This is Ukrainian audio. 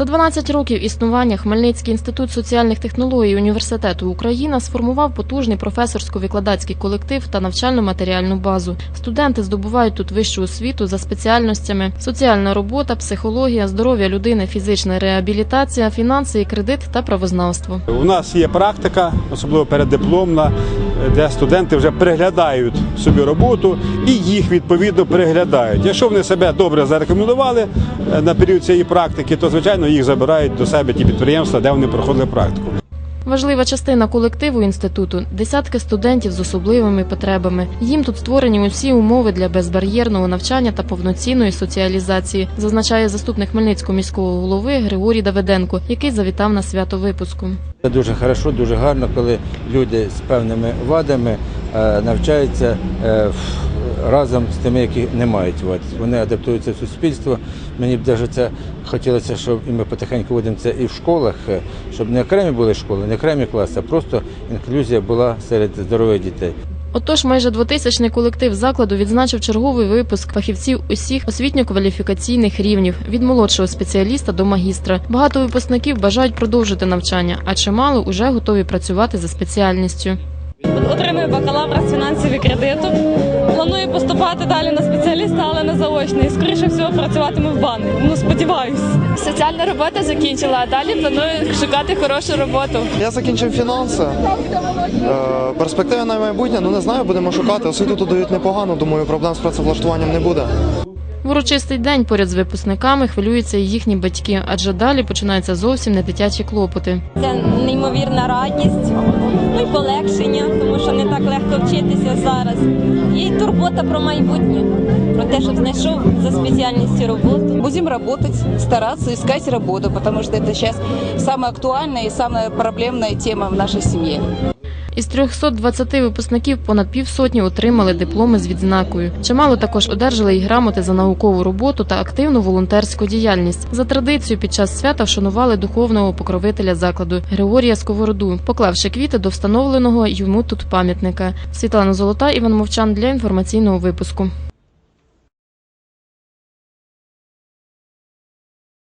За 12 років існування Хмельницький інститут соціальних технологій університету Україна сформував потужний професорсько-викладацький колектив та навчально-матеріальну базу. Студенти здобувають тут вищу освіту за спеціальностями: соціальна робота, психологія, здоров'я людини, фізична реабілітація, фінанси кредит та правознавство. У нас є практика, особливо переддипломна, де студенти вже переглядають собі роботу і їх відповідно переглядають. Якщо вони себе добре зарекомендували е, на період цієї практики, то звичайно їх забирають до себе ті підприємства, де вони проходили практику. Важлива частина колективу інституту десятки студентів з особливими потребами. Їм тут створені усі умови для безбар'єрного навчання та повноцінної соціалізації, зазначає заступник Хмельницького міського голови Григорій Давиденко, який завітав на свято випуску. Це дуже хорошо, дуже гарно, коли люди з певними вадами е, навчаються е, в- разом з тими, які не мають вад. Вони адаптуються в суспільство. Мені б навіть це хотілося, щоб і ми потихеньку вводимо це і в школах, е, щоб не окремі були школи, не окремі класи, а просто інклюзія була серед здорових дітей. Отож, майже двотисячний колектив закладу відзначив черговий випуск фахівців усіх освітньо-кваліфікаційних рівнів від молодшого спеціаліста до магістра. Багато випускників бажають продовжити навчання, а чимало уже готові працювати за спеціальністю. Отримую бакалавра з фінансів і кредиту. Планую поступати далі на спеціаліста, але на заочний. Скоріше всього працюватиму в банк. Ну сподіваюсь. Соціальна робота закінчила, а далі планую шукати хорошу роботу. Я закінчив фінанси. Е, Перспективи на майбутнє, ну не знаю, будемо шукати. Освіту тут дають непогано, думаю, проблем з працевлаштуванням не буде. В урочистий день поряд з випускниками хвилюються і їхні батьки, адже далі починаються зовсім не дитячі клопоти. Це неймовірна радість, ну і полегшення, тому що не так легко вчитися зараз. І турбота про майбутнє, про те, щоб знайшов за спеціальністю роботу. Будем работать, стараться искать работу, потому что это сейчас самая актуальная и самая проблемная тема в нашей семье. Із 320 випускників понад півсотні отримали дипломи з відзнакою. Чимало також одержали й грамоти за наукову роботу та активну волонтерську діяльність. За традицією під час свята вшанували духовного покровителя закладу Григорія Сковороду, поклавши квіти до встановленого йому тут пам'ятника. Світлана Золота, Іван Мовчан для інформаційного випуску.